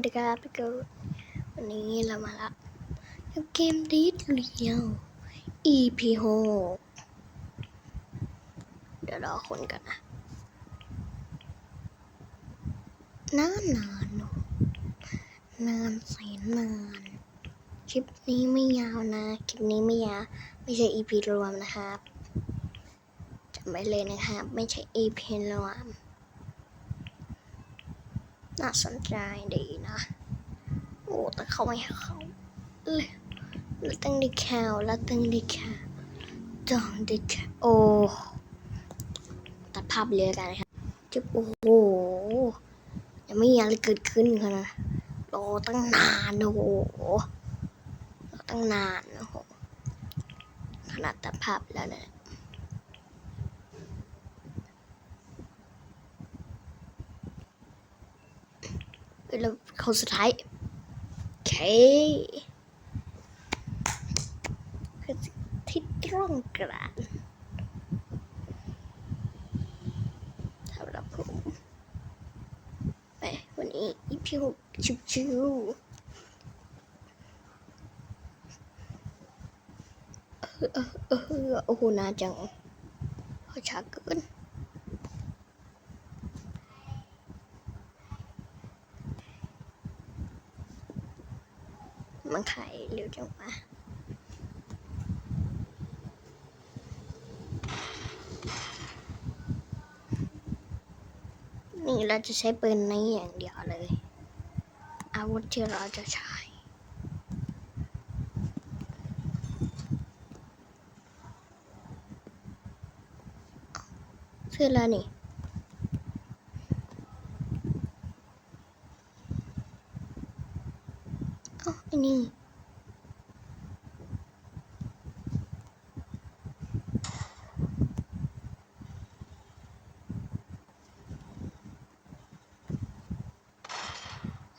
วัสดีครับพี่เกิลวันนี้เรามาละเกมดีดเรียว EP หกเดี๋ยวรอคนกันนะนานนานๆนอะนานแสนนาน คลิปนี้ไม่ยาวนะ คลิปนี้ไม่ยาว ไม่ใช่ EP รวมนะครับจำไว้เลยนะครับ ไม่ใช่ EP รวม น่าสนใจดีนะ โอ้ แต่เขาไม่เขาเลยแล้วตั้งดีแคลแล้วตั้งดีแคลจังดีแคลโอ้ตัดภาพเลยกันครับจะโอ้โหยังไม่มีอะไรเกิดขึ้นค่ะนะรอตั้งนานโอ้โหรอตั้งนานโอ้โหขนาดตัดภาพแล้วเนี่ย แล้วคนสุดท้ายโอเคที่ตรงกลางสำหรับผมไปวันนี้อีพีหกชิวๆเออเออเออโอ้โหนานจังเขาช้าเกิน มันขายเร็วจังวะนี่เราจะใช้ปืนนี้อย่างเดียวเลย อาวุธที่เราจะใช้เสื้อแล้วนี่เอ้าไอ้นี่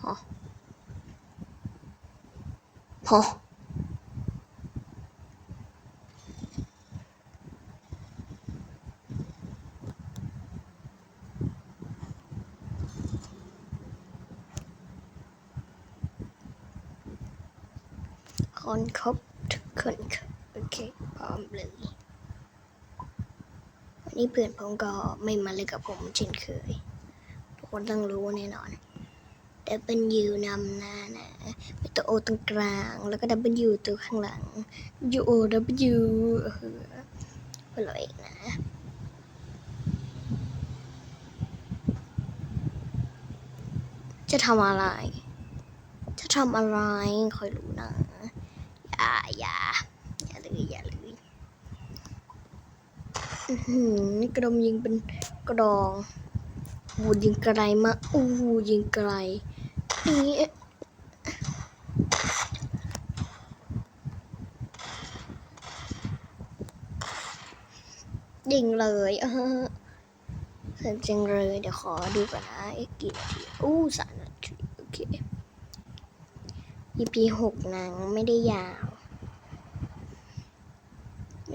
ฮะฮ คนครบทุกคนครับโอเคพร้อมเลยวันนี้เพื่อนผมก็ไม่มาเลยกับผมเช่นเคย ทุกคนต้องรู้แน่นอนดับเบิลยูนำหน้านะเป็นตัวโอตรงกลาง แล้วก็ดับเบิลยูตัวข้างหลังยูโอดับเบิลยูเออเพื่อนเราเองนะจะทำอะไร จะทำอะไรคอยรู้นะ อย่าอย่าอย่าเลยอย่าเลยอือหือกระดมยิงเป็นกระดองโอ้ยิงไกลมากอู้ยิงไกลนี่ยิงเลยเออสนจังเลย เดี๋ยวขอดูก่อนนะอ๊ะกี่นาทีอู้สามนาทีโอเค EP หกนางไม่ได้ยาว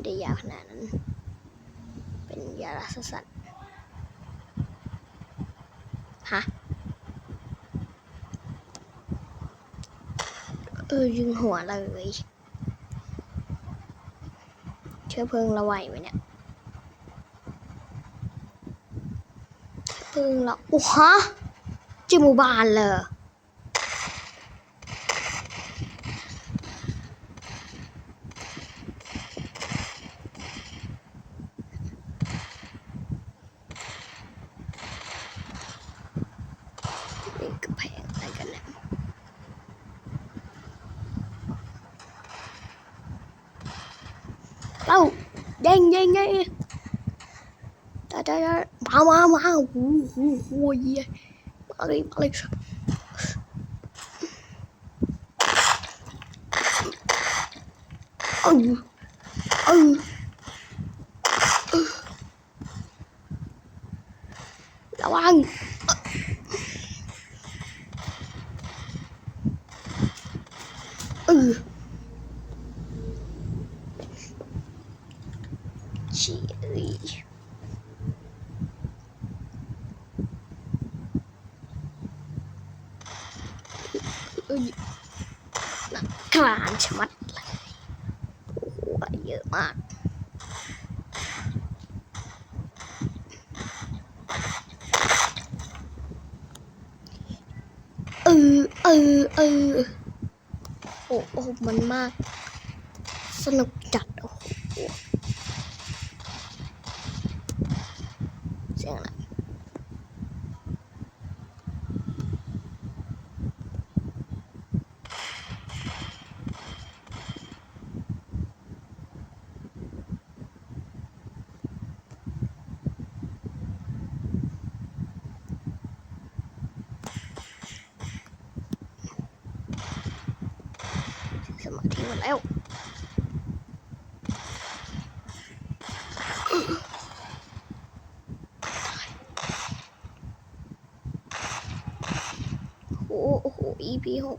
ไม่ได้ยาวขนาดนั้น เป็นยาลักสัตว์ฮะเออยิงหัวเลยเชื้อเพลิงราไหวไหมเนี่ยเพลิงเราโอ้ฮะจิมูบานเลย นี่กระแพงอะไรกันเนี่ย เอ้าเด้งเด้งเด้งได้ได้ได้มามามาโอ้โหโอ้ยยมาเลยมาเลยเอ้าเอ้าระวัง เออ ฉี่เอ้ยเอ้ยหนักกลานชมัดเลยโอ้โหเยอะมากเออเออเออโอ้โอ้มันมาก สนุกจัด โอ้โหเสียงอะไรสมาธิหมด แล้วโอ้โหอ้โห EP หก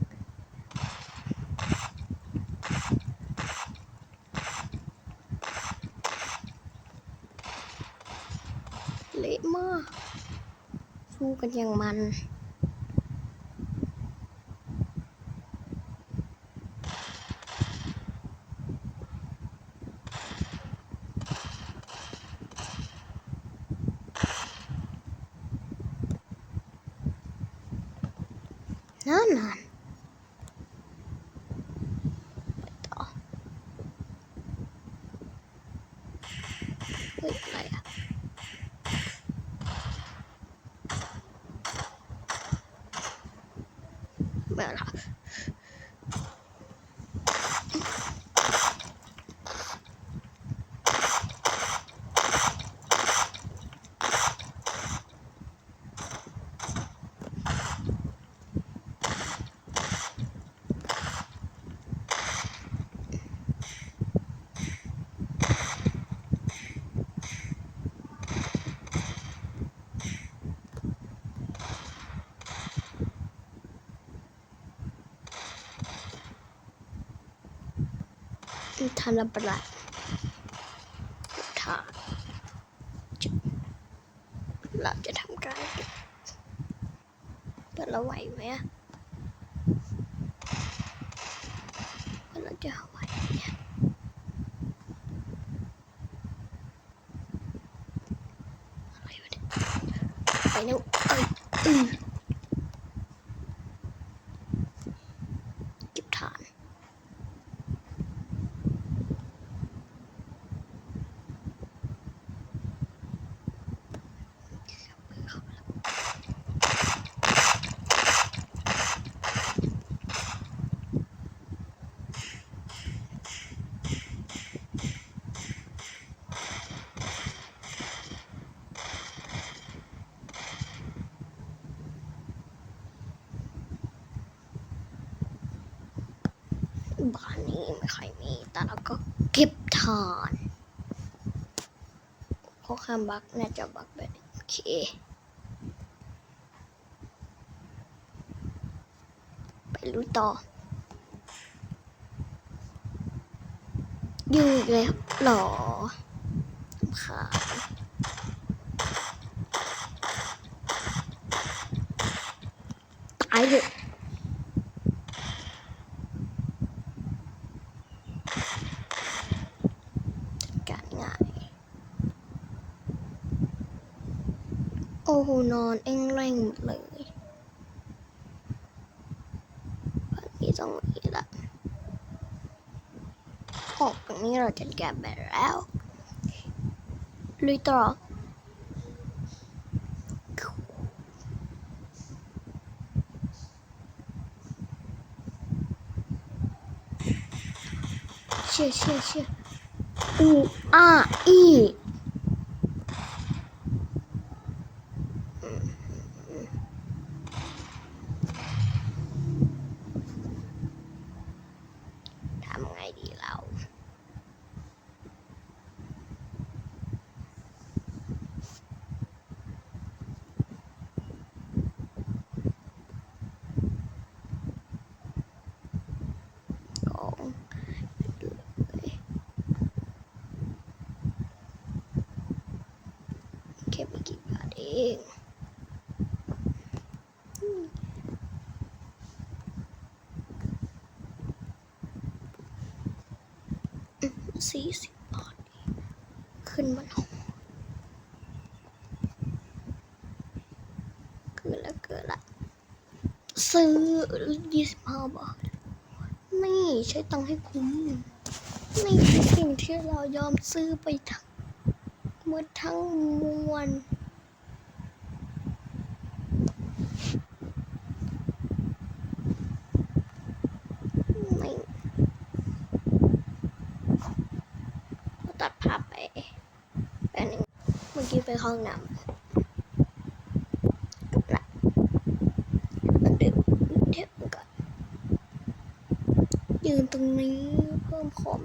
เละมากสู้กันอย่างมัน นานนานไปต่อเฮ้ยอะไรอะไม่เอาละ ทำระเบิดถ่านจุดเราจะทำการเก็บเปิดเราไหวไหมอะเปิดเราจะไหวไหมเนี่ยอะไรวะเนี่ยไปเร็วเอ้ยอือเก็บถ่าน บ้านนี้ไม่ค่อยมี แต่เราก็ เก็บทานเพราะคำบักน่าจะบักแบบโอเคไปรู้ต่อยู่อีกแล้วเหรอค่ะตายเลย การง่าย โอ้โหนอนเอ็งแรงหมดเลยวันนี้ต้องมีละออกตรงนี้เราจัดการไปแล้วลุยต่อเชี่ยเชี่ยเชี่ยอูอาอี อีสี่สิบบาทขึ้นมาหน่อเกิดละเกิดละ ซื้อยี่สิบห้าบาท นี่ใช้ตังค์ให้คุ้มนี่คือสิ่งที่เรายอมซื้อไปทั้งหมดทั้งมวล ไปห้องน้ำกลับละมันดื่มเดี๋ยวก่อนยืนตรงนี้เพิ่มความ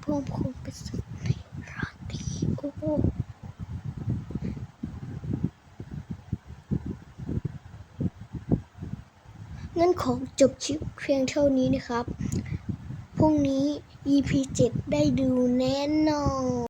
เพิ่มความเป็นสุขในราตรีโอ้โหงั้นขอจบคลิปเพียงเท่านี้นะครับ พรุ่งนี้ EP 7 ได้ดูแน่นอน